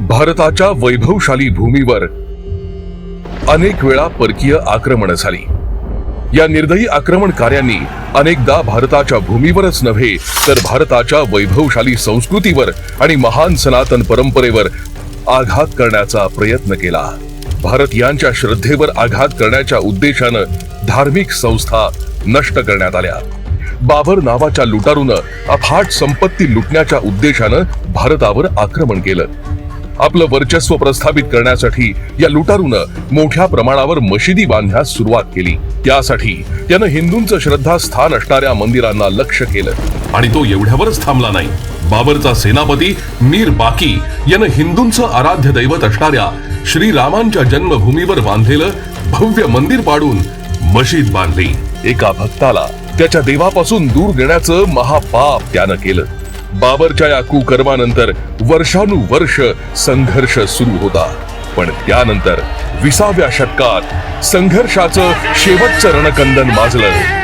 भारताच्या वैभवशाली भूमीवर अनेक वेळा परकीय आक्रमण झाली. या निर्दयी आक्रमणकार्यांनी अनेकदा भारताच्या भूमीवरच नव्हे तर भारताच्या वैभवशाली संस्कृतीवर आणि महान सनातन परंपरेवर आघात करण्याचा प्रयत्न केला. भारतीयांच्या श्रद्धेवर आघात करण्याच्या उद्देशानं धार्मिक संस्था नष्ट करण्यात आल्या. बाबर नावाच्या लुटारून अफाट संपत्ती लुटण्याच्या उद्देशानं भारतावर आक्रमण केलं. आपलं वर्चस्व प्रस्थापित करण्यासाठी या लुटारूनं मोठ्या प्रमाणावर मशिदी बांधण्यास सुरुवात केली. त्यासाठी त्यानं हिंदूंचं श्रद्धास्थान असणाऱ्या मंदिरांना लक्ष केलं. आणि तो एवढ्यावरच थांबला नाही. बाबरचा सेनापती मीर बाकी यानं हिंदूंचं आराध्य दैवत असणाऱ्या श्रीरामांच्या जन्मभूमीवर बांधलेलं भव्य मंदिर पाडून मशीद बांधली. एका भक्ताला त्याच्या देवापासून दूर देण्याचं महापाप त्यानं केलं. बाबरच्या या कुकर्मानंतर वर्षानुवर्ष संघर्ष सुरू होता. पण त्यानंतर विसाव्या शतकात संघर्षाचं शेवटचं रणकंदन माजलं.